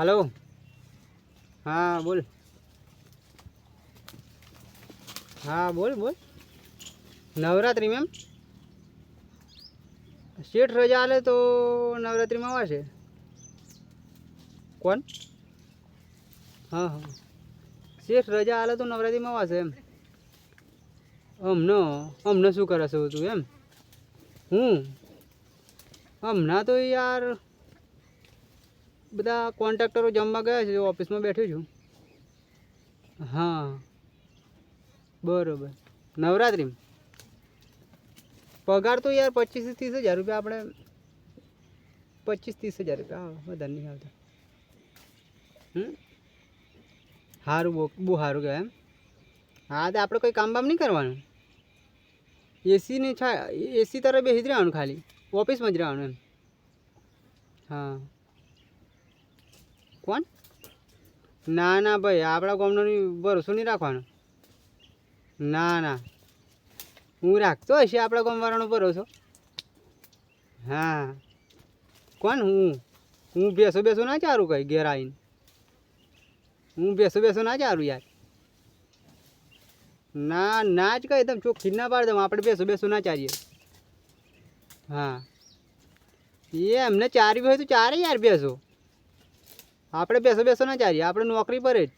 Hello. હા, બોલ. હા, બોલ બોલ. નવરાત્રી મેમ શેઠ રજા આલે તો નવરાત્રિમાં આવશે કોણ? હા હા. શેઠ રજા આલે તો નવરાત્રિમાં આવશે એમ. અમને અમને શું કરે છે તું એમ? હું? હમણાં તો યાર બધા કોન્ટ્રાક્ટરો જમવા ગયા છે, ઓફિસમાં બેઠો છું. હા. બરોબર. નવરાત્રિમાં? પગાર તો યાર પચીસથી ત્રીસ હજાર રૂપિયા આપણે પચીસ ત્રીસ હજાર રૂપિયા આવે વધારે નહીં આવતા. હમ? સારું બહુ બહુ સારું કહેવાય એમ. હા, તો આપણે કોઈ કામ બામ નહીં કરવાનું? એસીની છા, એસી તરફ બેસી જ રહેવાનું ખાલી, ઓફિસમાં જ રહેવાનું એમ. હા. કોણ ના ના ભાઈ, આપણા ગામનો ભરોસો નહીં રાખવાનો. ના ના. હું રાખતો હશે આપણા ગામવાળાનો ભરોસો? હા. કોણ હું? હું બેસો બેસો ના ચારું કઈ ઘેર આવીને? હું બેસો બેસો ના ચારું યાર. ના ના જ કહી તમે ચોખ્ખી ના પાડી દઉં આપણે બેસો બેસો ના ચારીએ હા. એ એમને ચારવી હોય તો ચારે યાર બેસો. આપણે બેસો બેસો ના ચાલીએ આપણે નોકરી પર જ.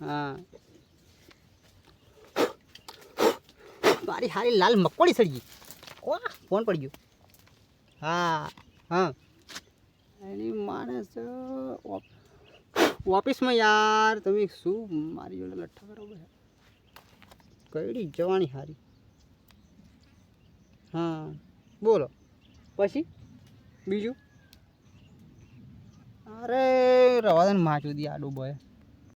હા. મારી હારી લાલ મકોડી સડી ગઈ કોણ? ફોન પડી ગયો. હા હા. એની માણસ ઓફ- ઓફિસમાં યાર તમે શું મારી જોડે લઠ્ઠા કરો બે કઈડી જવાની હારી. હા. બોલો. પછી? બીજું? અરે રવા દે ને માચું દી આડું બોય.